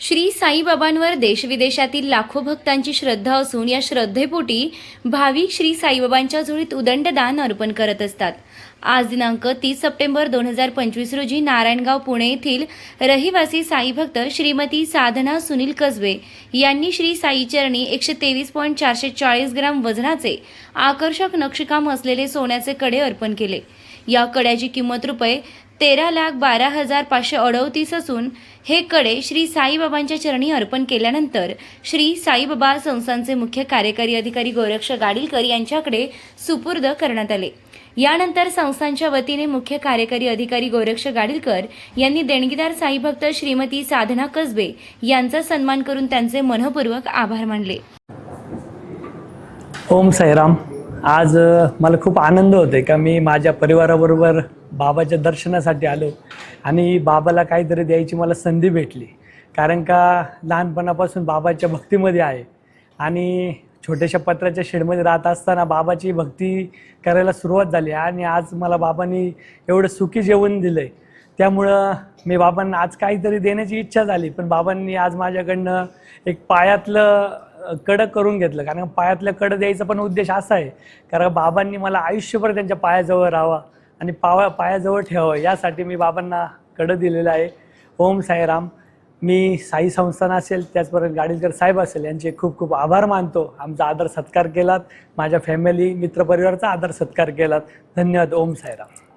श्री साईबाबांवर देशविदेशातील लाखो भक्तांची श्रद्धा असून या श्रद्धेपोटी भाविक श्री साईबाबांच्या झोळीत उदंड दान अर्पण करत असतात. आज दिनांक तीस सप्टेंबर दोन हजार पंचवीस रोजी नारायणगाव पुणे येथील रहिवासी साई भक्त श्रीमती साधना सुनील कसबे यांनी श्री साईचरणी एकशे तेवीस पॉईंट चारशे चाळीस ग्राम वजनाचे आकर्षक नक्षीकाम असलेले सोन्याचे कडे अर्पण केले. या कड्याची किंमत रुपये तेरा लाख बारा हजार पाचशे अडवतीस असून हे कडे श्री साईबाबांच्या चरणी अर्पण केल्यानंतर श्री साईबाबा संस्थांचे मुख्य कार्यकारी अधिकारी गोरक्ष गाडीलकर यांच्याकडे सुपूर्द करण्यात आले. यानंतर संस्थांच्या वतीने मुख्य कार्यकारी अधिकारी गोरक्ष गाडीलकर यांनी देणगीदार साईभक्त श्रीमती साधना कसबे यांचा सन्मान करून त्यांचे मनपूर्वक आभार मानले. ओम साईराम. आज मला खूप आनंद होते का मी माझ्या परिवाराबरोबर बाबाच्या दर्शनासाठी आलो आणि बाबाला काहीतरी द्यायची मला संधी भेटली. कारण का लहानपणापासून बाबाच्या भक्तीमध्ये आहे आणि छोट्याशा पत्राच्या शेडमध्ये राहत असताना बाबाची भक्ती करायला सुरुवात झाली आणि आज मला बाबांनी एवढं सुखी जेवण दिलं आहे त्यामुळं मी बाबांना आज काहीतरी देण्याची इच्छा झाली पण बाबांनी आज माझ्याकडनं एक पायातलं कडं करून घेतलं. कारण पायातलं कडं द्यायचा पण उद्देश असा आहे कारण बाबांनी मला आयुष्यभर त्यांच्या पायाजवळ राहावा आणि पावा पायाजवळ ठेवावं. यासाठी मी बाबांना कडं दिलेलं आहे. ओम साईराम. मी साई संस्थान असेल त्याचबरोबर गाडीलकर साहेब असेल यांचे खूप खूप आभार मानतो. आमचा आदर सत्कार केलात. माझ्या फॅमिली मित्रपरिवाराचा आदर सत्कार केलात. धन्यवाद. ओम साईराम.